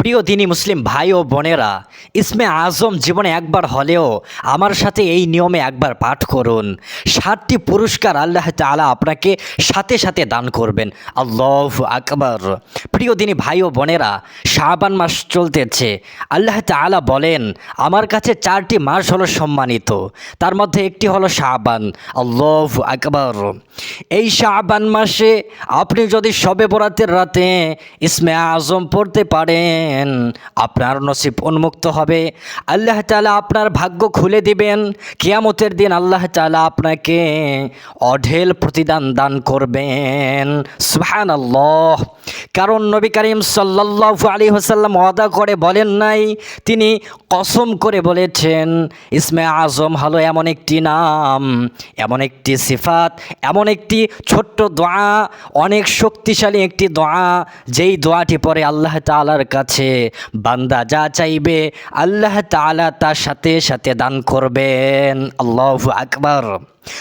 প্রিয় দিনী মুসলিম ভাই ও বোনেরা, ইসমে আজম জীবনে একবার হলেও আমার সাথে এই নিয়মে একবার পাঠ করুন। ষাটটি পুরস্কার আল্লাহ তাআলা আপনাকে সাথে সাথে দান করবেন। আল্লাহ আকবর। প্রিয় দিনী ভাই ও বোনেরা, শাবান মাস চলতেছে। আল্লাহ তাআলা বলেন, আমার কাছে চারটি মাস হলো সম্মানিত। তার মধ্যে একটি হলো শাবান। আল্লাহ আকবর। এই শাবান মাসে আপনি যদি সবে বরাতের রাতে ইসমে আজম পড়তে পারেন আপনার নসিব উন্মুক্ত হবে। আল্লাহ তালা আপনার ভাগ্য খুলে দিবেন। কিয়ামতের দিন আল্লাহ তাআলা আপনাকে অঢেল প্রতিদান দান করবেন। সুহান আল্লাহ কারণ নবী করিম সাল্লাল্লাহু আলাইহি ওয়াসাল্লাম ওয়াদা করে বলেন নাই, তিনি কসম করে বলেছেন, ইসমে আজম হলো এমন একটি নাম, এমন একটি সিফাত, এমন একটি ছোট্ট দোয়া, অনেক শক্তিশালী একটি দোয়া, যেই দোয়াটি পরে আল্লাহ তাআলার কাছে বান্দা যা চাইবে আল্লাহ তালা তার সাথে সাথে দান করবেন। আল্লাহ আকবার।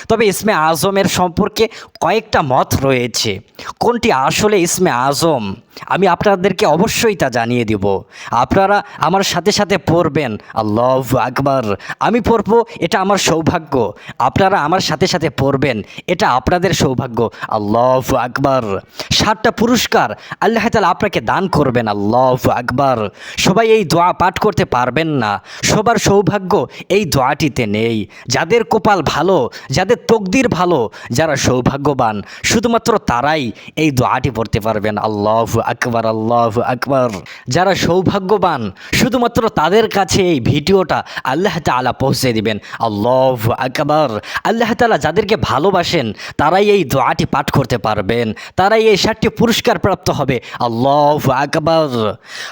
তবে ইসমে আজমের সম্পর্কে কয়েকটা মত রয়েছে। কোনটি আসলে ইসমে আজম? আমি আপনাদেরকে অবশ্যই তা জানিয়ে দিব। আপনারা আমার সাথে সাথে পড়বেন। আল্লাহ আকবার। আমি পড়ব, এটা আমার সৌভাগ্য। আপনারা আমার সাথে সাথে পড়বেন, এটা আপনাদের সৌভাগ্য। আল্লাহ আকবর। সাতটা পুরস্কার আল্লাহ তালা আপনাকে দান করবেন। আল্লাহ আকবার। সবাই এই দোয়া পাঠ করতে পারবেন না। সবার সৌভাগ্য এই দোয়াটিতে নেই। যাদের কপাল ভালো যাদের তকদির ভালো, যারা সৌভাগ্যবান, শুধুমাত্র তারাই এই দোয়াটি পড়তে পারবেন। আল্লাহ আকবার আল্লাহ আকবার। যারা সৌভাগ্যবান, শুধুমাত্র তাদের কাছে এই ভিডিওটা আল্লাহ তালা পৌঁছে দিবেন। আল্লাহ আকবার। আল্লাহ তালা যাদেরকে ভালোবাসেন, তারাই এই দোয়াটি পাঠ করতে পারবেন। তারাই এই ষাটটি পুরস্কার প্রাপ্ত হবে। আল্লাহ আকবার।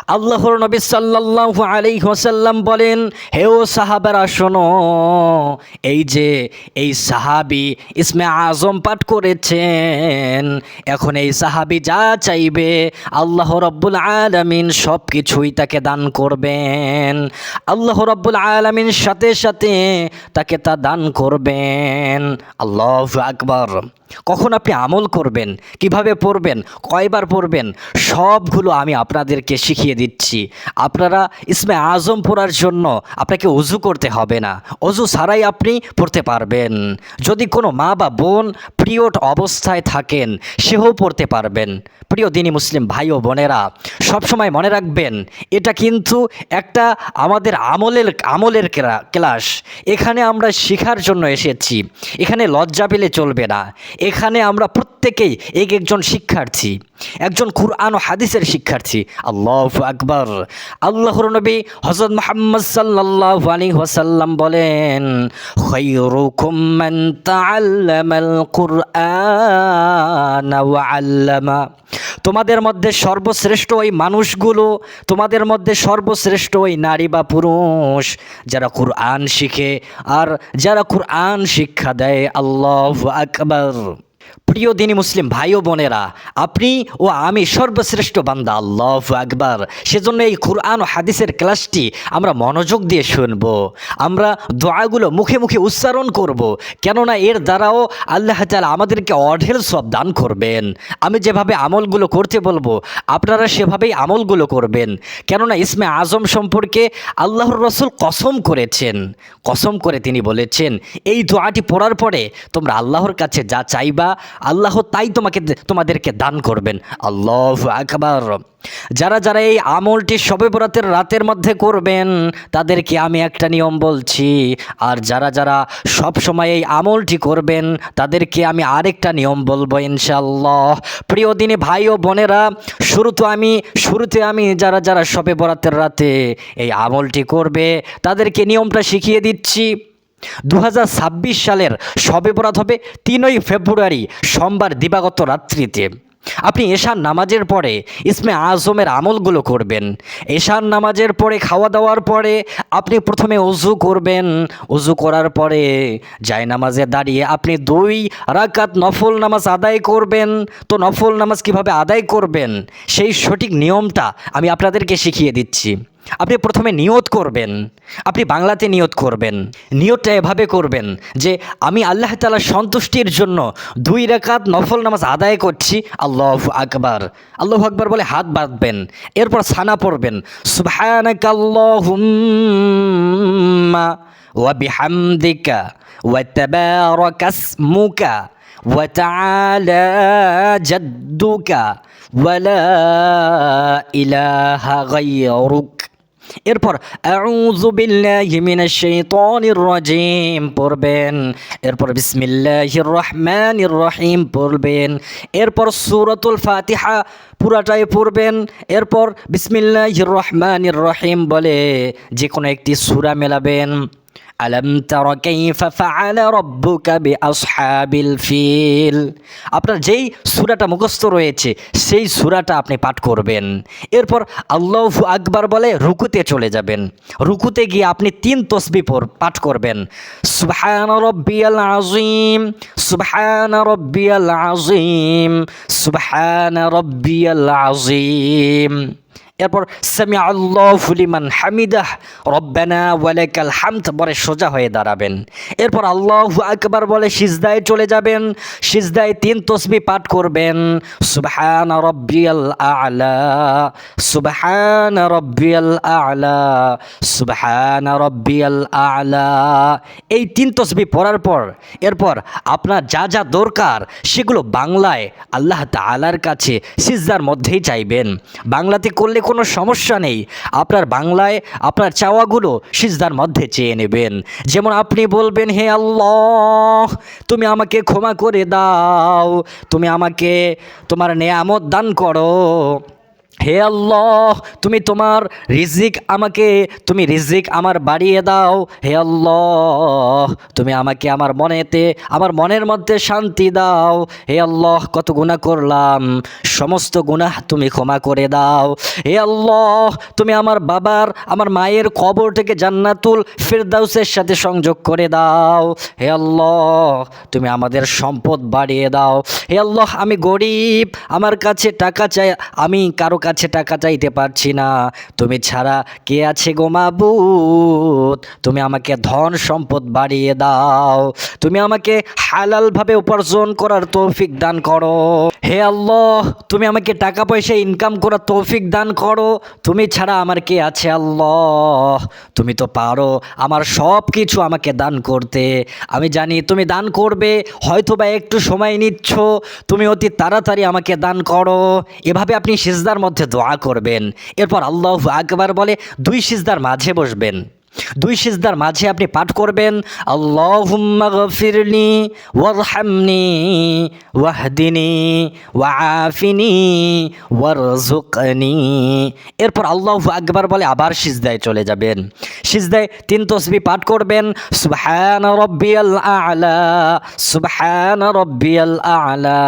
আল্লাহর নবী সাল্লাহ আলাই ওসাল্লাম বলেন হেও সাহাবারা, শোনো, এই যে এই সাহাবি ইসমে আজম পাঠ করেছেন। এখন এই সাহাবি যা চাইবে, আল্লাহ রব্বুল আলমিন সব কিছুই তাকে দান করবেন। আল্লাহ রব্বুল আলমিন সাথে সাথে তাকে তা দান করবেন। আল্লাহ আকবর। কখন আপনি আমল করবেন, কীভাবে পড়বেন, কয়বার পড়বেন, সবগুলো আমি আপনাদেরকে শিখিয়ে দিচ্ছি। আপনারা ইসমে আজম পড়ার জন্য আপনাকে অজু করতে হবে না। অজু ছাড়াই আপনি পড়তে পারবেন। যদি কোনো মা বা বোন প্রিয়ট অবস্থায় থাকেন, সেও পড়তে পারবেন। প্রিয় দিনী মুসলিম ভাই ও বোনেরা, সবসময় মনে রাখবেন, এটা কিন্তু একটা আমাদের আমলের আমলের ক্লাস। এখানে আমরা শেখার জন্য এসেছি। এখানে লজ্জা পেলে চলবে না। এখানে আমরা প্রত্যেকেই এক একজন শিক্ষার্থী, একজন কুরআন ও হাদিসের শিক্ষার্থী। আল্লাহ আকবর। আল্লাহর নবী হজরত মোহাম্মদ সাল্লাল্লাহু আলাইহি ওয়াসাল্লাম বলেন আল্লামা। তোমাদের মধ্যে সর্বশ্রেষ্ঠ ওই মানুষগুলো, তোমাদের মধ্যে সর্বশ্রেষ্ঠ ওই নারী বা পুরুষ, যারা কুরআন শিখে আর যারা কুরআন শিক্ষা দেয়। আল্লাহ আকবর। প্রিয় দিনী মুসলিম ভাই ও বোনেরা, আপনি ও আমি সর্বশ্রেষ্ঠ বান্দা, আল্লাহ আকবার। সেজন্য এই কুরআন ও হাদিসের ক্লাসটি আমরা মনোযোগ দিয়ে শুনব। আমরা দোয়াগুলো মুখে মুখে উচ্চারণ করব, কেননা এর দ্বারাও আল্লাহ তাআলা আমাদেরকে অঢেল সব দান করবেন। আমি যেভাবে আমলগুলো করতে বলব, আপনারা সেভাবেই আমলগুলো করবেন। কেননা ইসমে আজম সম্পর্কে আল্লাহর রসুল কসম করেছেন। কসম করে তিনি বলেছেন, এই দোয়াটি পড়ার পরে তোমরা আল্লাহর কাছে যা চাইবা আল্লাহ তাই তোমাকে তোমাদেরকে দান করবেন। আল্লাহ আকবার। যারা যারা এই আমলটি শবে বরাতের রাতের মধ্যে করবেন, তাদেরকে আমি একটা নিয়ম বলছি, আর যারা যারা সব সময় এই আমলটি করবেন, তাদেরকে আমি আরেকটা নিয়ম বলব ইনশাল্লাহ প্রিয় দিনে ভাই ও বোনেরা শুরুতে আমি শুরুতে আমি যারা যারা শবে বরাতের রাতে এই আমলটি করবে, তাদেরকে নিয়মটা শিখিয়ে দিচ্ছি। দু হাজার ছাব্বিশ সালের শবে বরাত হবে তিনই ফেব্রুয়ারি, সোমবার দিবাগত রাত্রিতে। আপনি এশার নামাজের পরে ইসমে আজমের আমলগুলো করবেন। এশার নামাজের পরে খাওয়া দাওয়ার পরে আপনি প্রথমে অজু করবেন। অজু করার পরে জায় নামাজে দাঁড়িয়ে আপনি দুই রাকাত নফল নামাজ আদায় করবেন। তো নফল নামাজ কীভাবে আদায় করবেন? সেই সঠিক নিয়মটা আমি আপনাদেরকে শিখিয়ে দিচ্ছি। আপনি প্রথমে নিয়ত করবেন আপনি বাংলাতে নিয়ত করবেন নিয়তটা এভাবে করবেন যে আমি আল্লাহ তালার সন্তুষ্টির জন্য দুই রেখাত নফল নামাজ আদায় করছি আল্লাহ আকবার আল্লাহ আকবার বলে হাত বাঁধবেন এরপর সানা পড়বেন সুবহানাকাল্লাহুম্মা ওয়া বিহামদিকা ওয়া তাবারাকা ইসমুকা وتعالى جدك ولا إله غيرك এরপর রাজিম পড়বেন। এরপর, বিসমিল্লাহির রহমানির রহিম পড়বেন। এরপর, সুরতুল ফাতিহা পুরাটাই পড়বেন। এরপর, বিসমিল্লাহির রহমানির রহিম বলে যে কোনো একটি সূরা মেলাবেন। আলম তারা ফিল আপনার যেই সুরাটা মুখস্থ রয়েছে, সেই সূরাটা আপনি পাঠ করবেন। এরপর আল্লাহ আকবার বলে রুকুতে চলে যাবেন। রুকুতে গিয়ে আপনি তিন তসবি পাঠ করবেন। সুবহান রাব্বিয়াল আযীম, সুবহান রাব্বিয়াল আযীম, সুবহান রাব্বিয়াল আযীম। এরপর সামি আল্লাহ হামিদাহ, রব্বানা ওয়ালাকাল হামদ বলে সোজা হয়ে দাঁড়াবেন। এরপর আল্লাহ আকবার বলে, সিজদায় চলে যাবেন, সিজদায় তিন তসবি পাঠ করবেন। সুবহান রব্বিয়াল আলা, সুবহান রব্বিয়াল আলা, সুবহান রব্বিয়াল আলা। এই তিন তসবি পড়ার পর, এরপর আপনার যা যা দরকার সেগুলো বাংলায় আল্লাহ তাআলার কাছে সিজদার মধ্যেই চাইবেন। বাংলাতে করলে কোনো সমস্যা নেই। আপনার বাংলায় আপনার চাওয়াগুলো সিজদার মধ্যে চেয়ে নেবেন। যেমন আপনি বলবেন, হে আল্লাহ, তুমি আমাকে ক্ষমা করে দাও। তুমি আমাকে তোমার নেয়ামত দান করো। হে আল্লাহ, তুমি তোমার রিজিক আমাকে, তুমি রিজিক আমার বাড়িয়ে দাও। হে আল্লাহ, তুমি আমাকে আমার মনেতে, আমার মনের মধ্যে শান্তি দাও। হে আল্লাহ, কত গুনাহ করলাম, সমস্ত গুনাহ তুমি ক্ষমা করে দাও। হে আল্লাহ, তুমি আমার বাবার, আমার মায়ের কবর থেকে জান্নাতুল ফিরদাউসের সাথে সংযোগ করে দাও। হে আল্লাহ, তুমি আমাদের সম্পদ বাড়িয়ে দাও। হে আল্লাহ, আমি গরিব, আমার কাছে টাকা চাই, আমি কারও কাছে টাকা চাইতে পারছি না। তুমি ছাড়া কে আছে গো মাবুদ? তুমি আমাকে ধন সম্পদ বাড়িয়ে দাও। তুমি আমাকে হালালভাবে উপার্জন করার তৌফিক দান করো। হে আল্লাহ, তুমি আমাকে টাকা পয়সা ইনকাম করার তৌফিক দান করো। তুমি ছাড়া আমার কে আছে আল্লাহ? তুমি তো পারো আমার সব কিছু আমাকে দান করতে। আমি জানি তুমি দান করবে হয়তো বা একটু সময় নিচ্ছ। তুমি অতি তাড়াতাড়ি আমাকে দান করো। এভাবে আপনি সিজদার মধ্যে দোয়া করবেন। এরপর আল্লাহ আকবার বলে দুই সিজদার মাঝে বসবেন। দুই সিজদার মাঝে আপনি পাঠ করবেন, আল্লাহুম্মা গফিরনি ওয়ারহামনি ওয়াহদিনি ওয়াআফিনি ওয়ারজুকনি এরপর আল্লাহ আকবার বলে আবার সিজদায় চলে যাবেন। সিজদায় তিন তসবি পাঠ করবেন, সুবহান রব্বিয়াল আ'লা, সুবহান রব্বিয়াল আ'লা,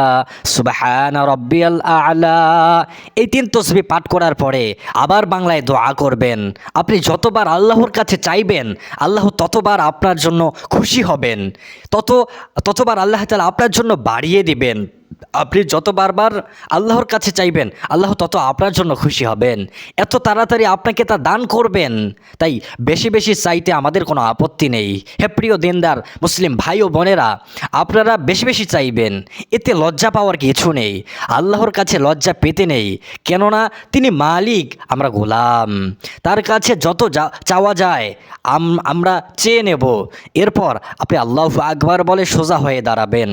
সুবহান রব্বিয়াল আ'লা। এই তিন তসবি পাঠ করার পরে আবার বাংলায় দোয়া করবেন। আপনি যতবার আল্লাহর কাছে চাইবেন, আল্লাহ ততবার আপনার জন্য খুশি হবেন। তত, ততবার আল্লাহ তালা আপনার জন্য বাড়িয়ে দিবেন। আপনি যত বারবার আল্লাহর কাছে চাইবেন, আল্লাহ তত আপনার জন্য খুশি হবেন। এত তাড়াতাড়ি আপনাকে তা দান করবেন। তাই বেশি বেশি চাইতে আমাদের কোনো আপত্তি নেই। হে প্রিয় দিনদার মুসলিম ভাই ও বোনেরা, আপনারা বেশি বেশি চাইবেন। এতে লজ্জা পাওয়ার কিছু নেই। আল্লাহর কাছে লজ্জা পেতে নেই। কেননা তিনি মালিক, আমরা গোলাম। তার কাছে যত চাওয়া যায় আমরা চেয়ে নেব। এরপর আপনি আল্লাহ আকবার বলে সোজা হয়ে দাঁড়াবেন।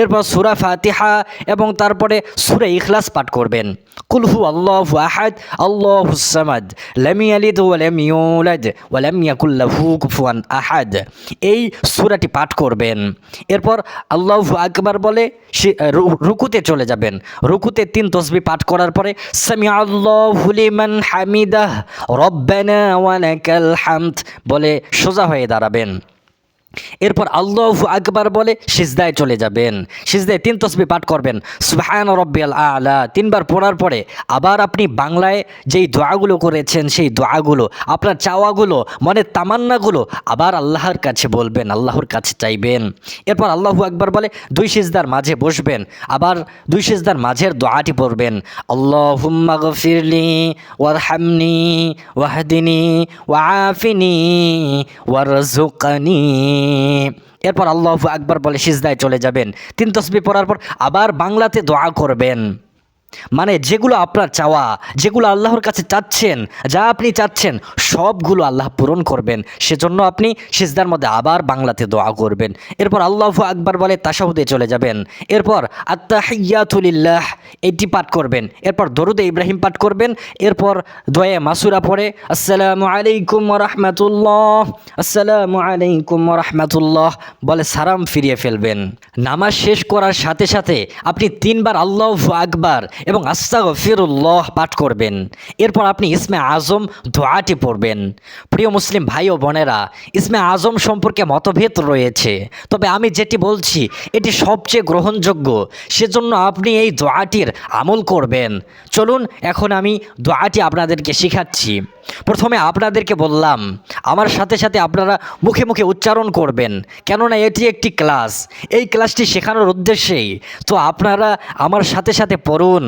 এরপর সুরা ফাতিহা এবং তারপরে সুরে ইখলাস পাঠ করবেন। কুলহু আল্লাহু আহাদ, আল্লাহু সামাদ, লাম ইয়ালিদ ওয়া লাম ইউলাদ, ওয়া লাম ইয়াকুল কুফুয়ান আহাদ। এই সূরাটি পাঠ করবেন। এরপর আল্লাহু আকবার বলে সে- রুকুতে চলে যাবেন। রুকুতে তিন তসবি পাঠ করার পরে সামি আল্লাহু লিমান হামিদাহ, রব্বানা ওয়া হামদ বলে সোজা হয়ে দাঁড়াবেন। এরপর আল্লাহ আকবার বলে, সিজদায় চলে যাবেন। সিজদায় তিন তসবি পাঠ করবেন। সুবহান রব্বিয়াল আলা। তিনবার পড়ার পরে আবার আপনি বাংলায় যেই দোয়াগুলো করেছেন, সেই দোয়াগুলো, আপনার চাওয়াগুলো, মনের তামান্নাগুলো আবার আল্লাহর কাছে বলবেন, আল্লাহর কাছে চাইবেন। এরপর আল্লাহু আকবার বলে, দুই সিজদার মাঝে বসবেন, আবার দুই সিজদার মাঝের দোয়াটি পড়বেন। আল্লাহুম্মা গফিরলি ওয়ারহামনি ওয়াহদিনি ওয়াফিনি ওয়ারজুকনি এরপর আল্লাহ আকবর বলে সিজদায় চলে যাবেন। তিন তসবি পড়ার পর আবার বাংলাতে দোয়া করবেন। মানে যেগুলো আপনার চাওয়া, যেগুলো আল্লাহর কাছে চাচ্ছেন, যা আপনি চাচ্ছেন, সবগুলো আল্লাহ পূরণ করবেন। সেজন্য আপনি সিজদার মধ্যে আবার বাংলাতে দোয়া করবেন। এরপর আল্লাহ আকবার বলে তাসাহুদে চলে যাবেন। এরপর আত্মাহিয়াতুলিল্লাহ এটি পাঠ করবেন। এরপর দরুদে ইব্রাহিম পাঠ করবেন। এরপর দোয়ে মাসুরা পড়ে, আসসালামু আলাইকুম রহমতুল্লাহ, আসসালামু আলাইকুম রহমতুল্লাহ বলে সালাম ফিরিয়ে ফেলবেন। নামাজ শেষ করার সাথে সাথে আপনি তিনবার আল্লাহ আকবার এবং আস্তাগ ফিরুল্লাহ পাঠ করবেন। এরপর আপনি ইসমে আজম দোয়াটি পড়বেন। প্রিয় মুসলিম ভাই ও বোনেরা, ইসমে আজম সম্পর্কে মতভেদ রয়েছে। তবে আমি যেটি বলছি, এটি সবচেয়ে গ্রহণযোগ্য। সেজন্য আপনি এই দোয়াটির আমল করবেন। চলুন, এখন আমি দোয়াটি আপনাদেরকে শেখাচ্ছি। প্রথমে আপনাদেরকে বললাম, আমার সাথে সাথে আপনারা মুখে মুখে উচ্চারণ করবেন, কেননা এটি একটি ক্লাস। এই ক্লাসটি শেখানোর উদ্দেশ্যেই। তো আপনারা আমার সাথে সাথে পড়ুন।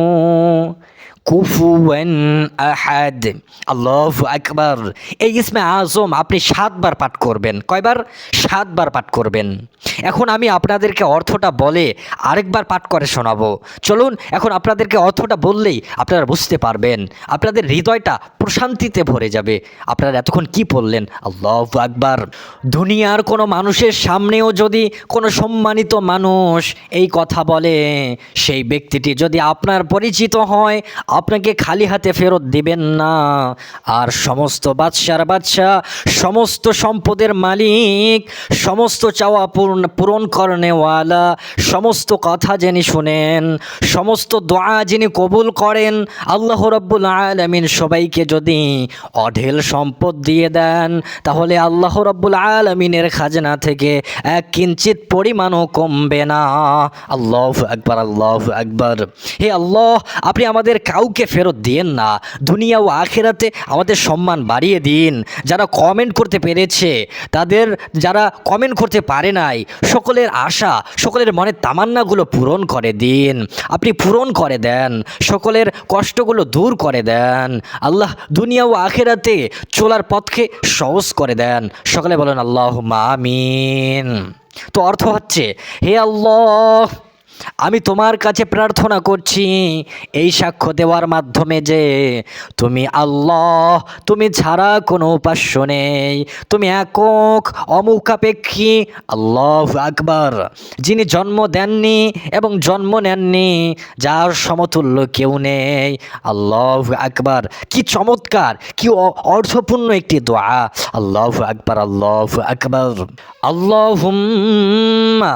কুফুয়ান আহাদ। আল্লাহ আকবার। এই ইসমে আজম আপনি সাতবার পাঠ করবেন। কয়বার? সাতবার পাঠ করবেন। এখন আমি আপনাদেরকে অর্থটা বলে আরেকবার পাঠ করে শোনাবো। চলুন, এখন আপনাদেরকে অর্থটা বললেই আপনারা বুঝতে পারবেন। আপনাদের হৃদয়টা প্রশান্তিতে ভরে যাবে। আপনারা এতক্ষণ কি পড়লেন? আল্লাহ আকবার। দুনিয়ার কোনো মানুষের সামনেও যদি কোনো সম্মানিত মানুষ এই কথা বলে, সেই ব্যক্তিটি যদি আপনার পরিচিত হয় আপনাকে খালি হাতে ফেরত দিবেন না। আর সমস্ত বাদশার বাদশাহ, সমস্ত সম্পদের মালিক, সমস্ত চাওয়া পূরণ পূরণ করনেওয়ালা, সমস্ত কথা যিনি শুনেন, সমস্ত দোয়া যিনি কবুল করেন, আল্লাহ রব্বুল আলমিন সবাইকে যদি অঢেল সম্পদ দিয়ে দেন, তাহলে আল্লাহ রব্বুল আলমিনের খাজনা থেকে এক কিঞ্চিত পরিমাণও কমবে না। আল্লাহ আকবার আল্লাহ আকবার। হে আল্লাহ, আপনি আমাদের কাউকে ফেরত দিয়েন না। দুনিয়া ও আখেরাতে আমাদের সম্মান বাড়িয়ে দিন। যারা কমেন্ট করতে পেরেছে, তাদের যারা কমেন্ট করতে পারে নাই, সকলের আশা, সকলের মনের তামান্নাগুলো পূরণ করে দিন। আপনি পূরণ করে দেন, সকলের কষ্টগুলো দূর করে দেন। আল্লাহ দুনিয়া ও আখেরাতে চলার পথকে সহজ করে দেন। সকলে বলেন আল্লাহ মামিন তো অর্থ হচ্ছে, হে আল্লাহ আমি তোমার কাছে প্রার্থনা করছি, এই সাক্ষ্য দেওয়ার মাধ্যমে যে তুমি আল্লাহ, তুমি ছাড়া কোনো উপাস্য নেই, তুমি একক, অমুখাপেক্ষী, আল্লাহ আকবার। যিনি জন্ম দেননি এবং জন্ম নেননি, যার সমতুল্য কেউ নেই, আল্লাহ আকবার। কি চমৎকার, কি অর্থপূর্ণ একটি দোয়া। আল্লাহ আকবার আল্লাহ আকবার। আল্লাহুম্মা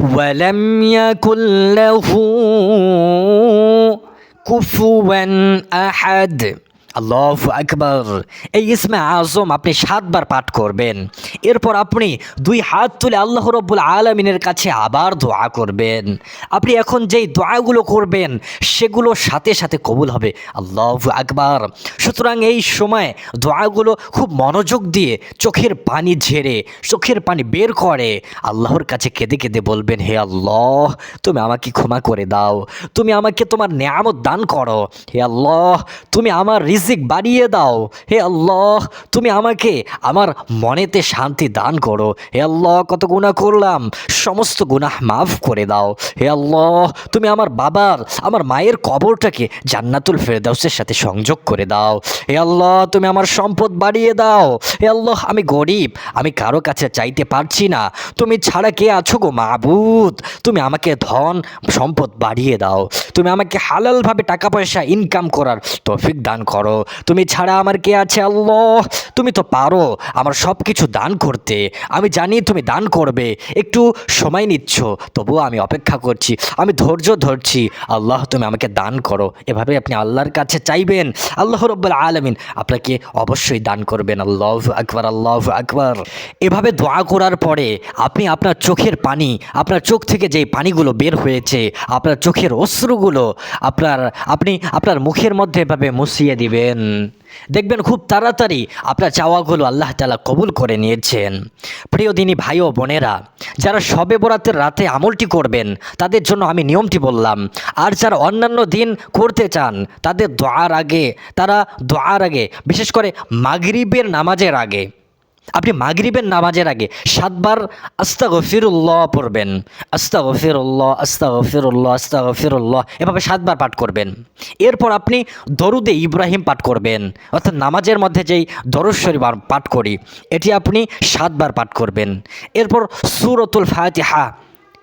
ولم يكن له كفوا أحد. আল্লাহ আকবর। এই ইসমে আজম আপনি সাতবার পাঠ করবেন। এরপর আপনি দুই হাত তুলে আল্লাহ রব্বুল আলমিনের কাছে আবার দোয়া করবেন। আপনি এখন যেই দোয়াগুলো করবেন, সেগুলো সাথে সাথে কবুল হবে। আল্লাহ আকবার। সুতরাং এই সময় দোয়াগুলো খুব মনোযোগ দিয়ে চোখের পানি ঝেড়ে, চোখের পানি বের করে আল্লাহর কাছে কেঁদে কেঁদে বলবেন, হে আল্লাহ, তুমি আমাকে ক্ষমা করে দাও। তুমি আমাকে তোমার নিয়ামত দান করো। হে আল্লাহ, তুমি আমার রিজিক বাড়িয়ে দাও। হে আল্লাহ, তুমি আমাকে আমার মনেতে শান্তি দান করো। হে আল্লাহ, কত গুনাহ করলাম, সমস্ত গুনাহ মাফ করে দাও। হে আল্লাহ, তুমি আমার বাবার, আমার মায়ের কবরটাকে জান্নাতুল ফেরদাউসের সাথে সংযোগ করে দাও। হে আল্লাহ, তুমি আমার সম্পদ বাড়িয়ে দাও। হে আল্লাহ, আমি গরিব, আমি কারও কাছে চাইতে পারছি না। তুমি ছাড়া কে আছো গো মাবুদ? তুমি আমাকে ধন, সম্পদ বাড়িয়ে দাও। তুমি আমাকে হালালভাবে টাকা পয়সা ইনকাম করার তৌফিক দান করো। তুমি ছাড়া আমার কে আছে আল্লাহ? তুমি তো পারো আমার সব কিছু দান করতে। আমি জানি তুমি দান করবে। একটু সময় নিচ্ছ, তবুও আমি অপেক্ষা করছি। আমি ধৈর্য ধরছি। আল্লাহ, তুমি আমাকে দান করো। এভাবে আপনি আল্লাহর কাছে চাইবেন। আল্লাহ রব্বুল আলমিন আপনাকে অবশ্যই দান করবেন। আল্লাহ আকবর আল্লাহ আকবর। এভাবে দোয়া করার পরে আপনি আপনার চোখের পানি, আপনার চোখ থেকে যেই পানিগুলো বের হয়েছে, আপনার চোখের অশ্রুগুলো আপনার, আপনি আপনার মুখের মধ্যে এভাবে মুছিয়ে দিবেন। দেখবেন খুব তাড়াতাড়ি আপনার চাওয়াগুলো আল্লাহ তালা কবুল করে নিয়েছেন। প্রিয় দিনী ভাই ও বোনেরা, যারা সবে বরাতের রাতে আমলটি করবেন, তাদের জন্য আমি নিয়মটি বললাম, আর যারা অন্যান্য দিন করতে চান, তাদের দোয়ার আগে, তারা দোয়ার আগে, বিশেষ করে মাগরিবের নামাজের আগে আপনি মাগরিবের নামাজের আগে সাতবার আস্তা গফিরুল্লাহ পড়বেন। আস্তা গফিরুল্লাহ আস্তা গফিরুল্লাহ আস্তা গফিরুল্লাহ এভাবে সাতবার পাঠ করবেন। এরপর আপনি দরুদে ইব্রাহিম পাঠ করবেন। অর্থাৎ নামাজের মধ্যে যেই আর পাঠ করি, এটি আপনি সাতবার পাঠ করবেন। এরপর সুরতুল ফাতিহা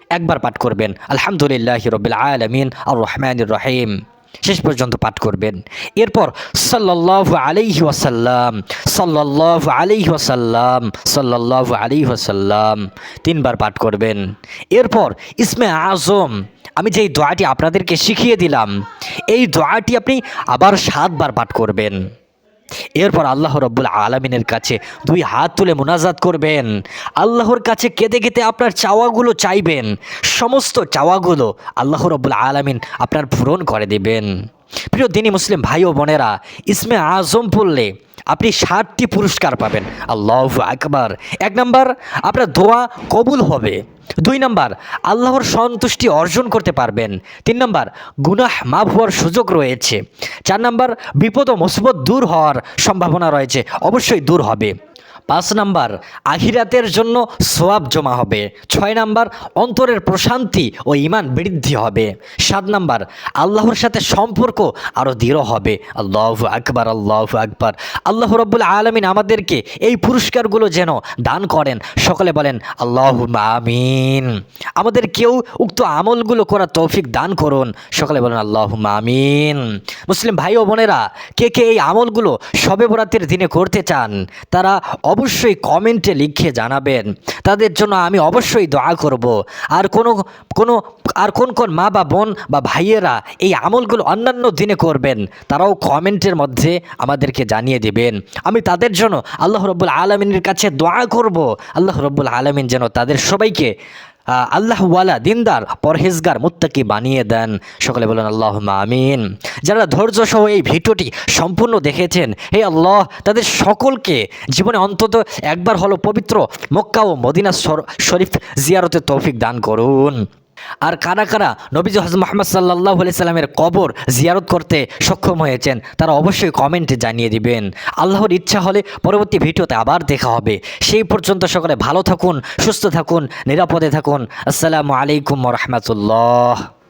একবার পাঠ করবেন। আলহামদুলিল্লাহ রবিল আলমিন আর রহমানুর রহিম। শেষ পর্যন্ত পাঠ করবেন। এরপর সাল্লাহ আলাইহি ওয়াসাল্লাম সাল্লাহ আলাইহি ওয়াসাল্লাম সাল্লাহ আলাইহি ওয়াসাল্লাম তিনবার পাঠ করবেন। এরপর ইসমে আজম, আমি যেই দোয়াটি আপনাদেরকে শিখিয়ে দিলাম, এই দোয়াটি আপনি আবার সাতবার পাঠ করবেন। এরপর আল্লাহ রব্বুল আলমিনের কাছে দুই হাত তুলে মোনাজাত করবেন। আল্লাহর কাছে কেঁদে কেঁদে আপনার চাওয়াগুলো চাইবেন। সমস্ত চাওয়াগুলো আল্লাহ রব্বুল আলমিন আপনার পূরণ করে দেবেন। প্রিয় দিনী মুসলিম ভাই ও বোনেরা, ইসমে আজম পড়লে আপনি ষাটটি পুরস্কার পাবেন। আল্লাহ আকবার। এক নম্বর, আপনার দোয়া কবুল হবে। দুই নম্বর, আল্লাহর সন্তুষ্টি অর্জন করতে পারবেন। তিন নম্বর, গুনাহ মাফ হওয়ার সুযোগ রয়েছে। চার নম্বর, বিপদ ও মুসিবত দূর হওয়ার সম্ভাবনা রয়েছে। অবশ্যই দূর হবে। পাঁচ নাম্বার আহিরাতের জন্য সোয়াব জমা হবে। ছয় নাম্বার, অন্তরের প্রশান্তি ও ইমান বৃদ্ধি হবে। সাত নাম্বার, আল্লাহর সাথে সম্পর্ক আরও দৃঢ় হবে। আল্লাহ আকবার আল্লাহ আকবার। আল্লাহ রব্বুল আলমিন আমাদেরকে এই পুরস্কারগুলো যেন দান করেন। সকলে বলেন আল্লাহ আমিন। আমাদের কেউ উক্ত আমলগুলো করা তৌফিক দান করুন। সকলে বলেন আল্লাহ আমিন। মুসলিম ভাই ও বোনেরা, কে কে এই আমলগুলো সবে বরাতের দিনে করতে চান, তারা অবশ্যই কমেন্টে লিখে জানাবেন। তাদের জন্য আমি অবশ্যই দোয়া করব। আর কোনো কোনো, আর কোন কোন মা বা বোন বা ভাইয়েরা এই আমলগুলো অন্যান্য দিনে করবেন, তারাও কমেন্টের মধ্যে আমাদেরকে জানিয়ে দেবেন। আমি তাদের জন্য আল্লাহ রব্বুল আলমিনের কাছে দোয়া করব। আল্লাহ রব্বুল আলমিন যেন তাদের সবাইকে আল্লাহওয়ালা দিনদার, পরহেজগার, মুত্তাকি বানিয়ে দেন। সকলে বলেন আল্লাহ আমিন। যারা ধৈর্য সহ এই ভিডিওটি সম্পূর্ণ দেখেছেন, হে আল্লাহ, তাদের সকলকে জীবনে অন্তত একবার হলো পবিত্র মক্কা ও মদিনা শরীফ জিয়ারতের তৌফিক দান করুন। আর কারা কারা নবীজ হজ মোহাম্মদ সাল্লাহ সাল্লামের কবর জিয়ারত করতে সক্ষম হয়েছেন, তারা অবশ্যই কমেন্টে জানিয়ে দিবেন। আল্লাহর ইচ্ছা হলে পরবর্তী ভিডিওতে আবার দেখা হবে। সেই পর্যন্ত সকলে ভালো থাকুন, সুস্থ থাকুন, নিরাপদে থাকুন। আসসালামু আলাইকুম রহমতুল্লাহ।